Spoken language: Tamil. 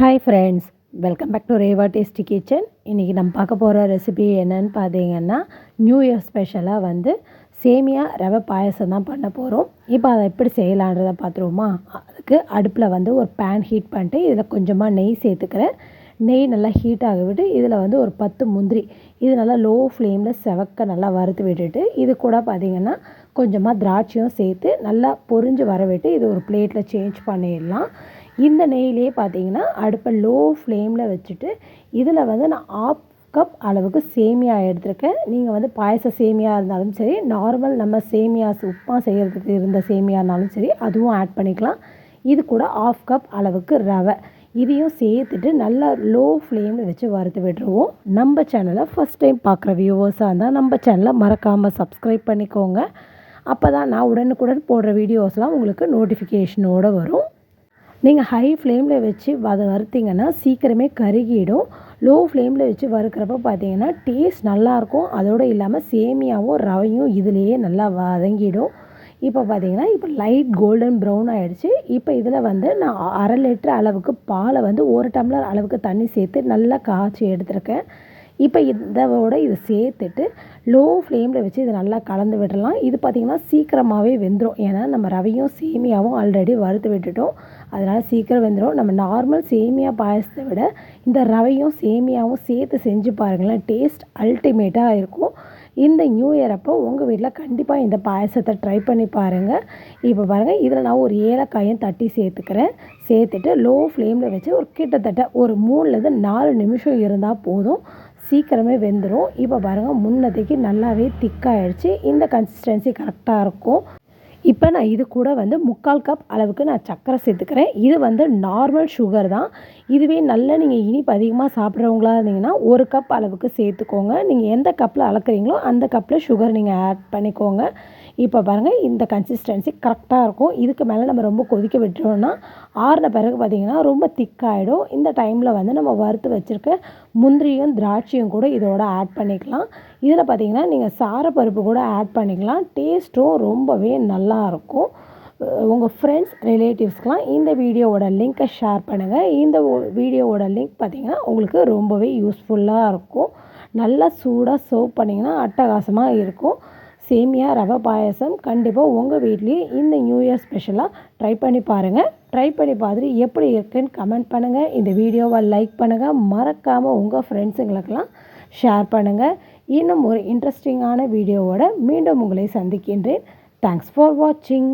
Hi friends welcome back to Reva tasty kitchen இன்றைக்கி நம்ம பார்க்க போகிற ரெசிபி என்னன்னு பார்த்தீங்கன்னா நியூ இயர் ஸ்பெஷலாக வந்து சேமியா ரவை பாயசம் தான் பண்ண போகிறோம் இப்போ அதை எப்படி செய்யலான்றதை பார்த்துருவோமா? அதுக்கு அடுப்பில் வந்து ஒரு பேன் ஹீட் பண்ணிட்டு இதில் கொஞ்சமாக நெய் சேர்த்துக்கிறேன். நெய் நல்லா ஹீட் ஆக விட்டு இதில் வந்து ஒரு பத்து முந்திரி. இது நல்லா லோ ஃப்ளேமில் செவக்க நல்லா வறுத்து விட்டுட்டு இது கூட பார்த்திங்கன்னா கொஞ்சமாக திராட்சையும் சேர்த்து நல்லா பொரிஞ்சு வர விட்டு இது ஒரு பிளேட்டில் சேஞ்ச் பண்ணிடலாம். இந்த நெய்லேயே பார்த்தீங்கன்னா அடுப்பை லோ ஃப்ளேமில் வச்சுட்டு இதில் வந்து நான் ஆஃப் கப் அளவுக்கு சேமியா எடுத்திருக்கேன். நீங்கள் வந்து பாயச சேமியா இருந்தாலும் சரி நார்மல் நம்ம சேமியா உப்புமா செய்கிறதுக்கு இருந்த சேமியா இருந்தாலும் சரி அதுவும் ஆட் பண்ணிக்கலாம். இது கூட ஆஃப் கப் அளவுக்கு ரவை. இதையும் சேர்த்துட்டு நல்லா லோ ஃப்ளேமில் வச்சு வறுத்து விட்டுருவோம். நம்ம சேனலை ஃபஸ்ட் டைம் பார்க்குற வியூவர்ஸாக இருந்தால் நம்ம சேனலை மறக்காமல் சப்ஸ்கிரைப் பண்ணிக்கோங்க. அப்போ தான் நான் உடனுக்குடன் போடுற வீடியோஸ்லாம் உங்களுக்கு நோட்டிஃபிகேஷனோடு வரும். நீங்கள் ஹை ஃப்ளேமில் வச்சு அதை வறுத்திங்கன்னா சீக்கிரமே கருகிடும். லோ ஃப்ளேமில் வச்சு வறுக்கிறப்ப பார்த்தீங்கன்னா டேஸ்ட் நல்லாயிருக்கும் அதோடு இல்லாமல் சேமியாவும் ரவையும் இதுலேயே நல்லா வதங்கிடும். இப்போ பார்த்தீங்கன்னா இப்போ லைட் கோல்டன் ப்ரௌன் ஆகிடுச்சு இப்போ இதில் வந்து நான் அரை லிட்டர் அளவுக்கு பாலை வந்து ஒரு டம்ளர் அளவுக்கு தண்ணி சேர்த்து நல்லா காய்ச்சி எடுத்திருக்கேன். இப்போ இதோட இதை சேர்த்துட்டு லோ ஃப்ளேமில் வச்சு இதை நல்லா கலந்து விடலாம். இது பார்த்திங்கன்னா சீக்கிரமாகவே வெந்துடும் ஏன்னா நம்ம ரவையும் சேமியாவும் ஆல்ரெடி வறுத்து விட்டுட்டோம். அதனால் சீக்கிரம் வெந்துடும் நம்ம நார்மல் சேமியா பாயசத்தை விட இந்த ரவையும் சேமியாவும் சேர்த்து செஞ்சு பாருங்களேன் டேஸ்ட் அல்டிமேட்டாக இருக்கும். இந்த நியூ இயர் அப்போ உங்கள் வீட்டில் கண்டிப்பாக இந்த பாயசத்தை ட்ரை பண்ணி பாருங்கள் இப்போ பாருங்கள் இதில் நான் ஒரு ஏலக்காயும் தட்டி சேர்த்துக்கிறேன். சேர்த்துட்டு லோ ஃப்ளேமில் வச்சு ஒரு கிட்டத்தட்ட ஒரு மூணுலேருந்து நாலு நிமிஷம் இருந்தால் போதும். சீக்கிரமே வெந்துடும் இப்போ பாருங்கள் முன்னதைக்கு நல்லாவே திக்காகிடுச்சு இந்த கன்சிஸ்டன்சி கரெக்டாக இருக்கும். இப்போ நான் இது கூட வந்து முக்கால் கப் அளவுக்கு நான் சர்க்கரை சேர்த்துக்கிறேன். இது வந்து நார்மல் சுகர் தான். இதுவே நல்ல நீங்கள் இனிப்பு அதிகமாக சாப்பிட்றவங்களா இருந்தீங்கன்னா ஒரு கப் அளவுக்கு சேர்த்துக்கோங்க. நீங்கள் எந்த கப்பில் அளக்குறீங்களோ அந்த கப்பில் சுகர் நீங்கள் ஆட் பண்ணிக்கோங்க. இப்போ பாருங்கள் இந்த கன்சிஸ்டன்சி கரெக்டாக இருக்கும். இதுக்கு மேலே நம்ம ரொம்ப கொதிக்க விட்டுறோம்னா ஆறின பிறகு பார்த்திங்கன்னா ரொம்ப திக்காகிடும் இந்த டைமில் வந்து நம்ம வறுத்து வச்சுருக்க முந்திரியும் திராட்சையும் கூட இதோட ஆட் பண்ணிக்கலாம். இதில் பார்த்திங்கன்னா நீங்கள் சாரப்பருப்பு கூட ஆட் பண்ணிக்கலாம். டேஸ்ட்டும் ரொம்பவே நல்லாயிருக்கும் உங்கள் ஃப்ரெண்ட்ஸ் ரிலேட்டிவ்ஸ்க்கெலாம் இந்த வீடியோவோட லிங்க்கை ஷேர் பண்ணுங்கள் இந்த வீடியோவோட லிங்க் பார்த்திங்கன்னா உங்களுக்கு ரொம்பவே யூஸ்ஃபுல்லாக இருக்கும். நல்லா சூடாக சர்வ் பண்ணிங்கன்னா அட்டகாசமாக இருக்கும். சேமியா ரவை பாயசம் கண்டிப்பாக உங்கள் வீட்லேயே இந்த நியூ இயர் ஸ்பெஷலாக ட்ரை பண்ணி பாருங்கள் ட்ரை பண்ணி பார்த்துட்டு எப்படி இருக்குன்னு கமெண்ட் பண்ணுங்கள் இந்த வீடியோவை லைக் பண்ணுங்கள் மறக்காமல் உங்கள் ஃப்ரெண்ட்ஸுங்களுக்கெல்லாம் ஷேர் பண்ணுங்கள் இன்னும் ஒரு இன்ட்ரெஸ்டிங்கான வீடியோவோட மீண்டும் உங்களை சந்திக்கின்றேன். தேங்க்ஸ் ஃபார் வாட்சிங்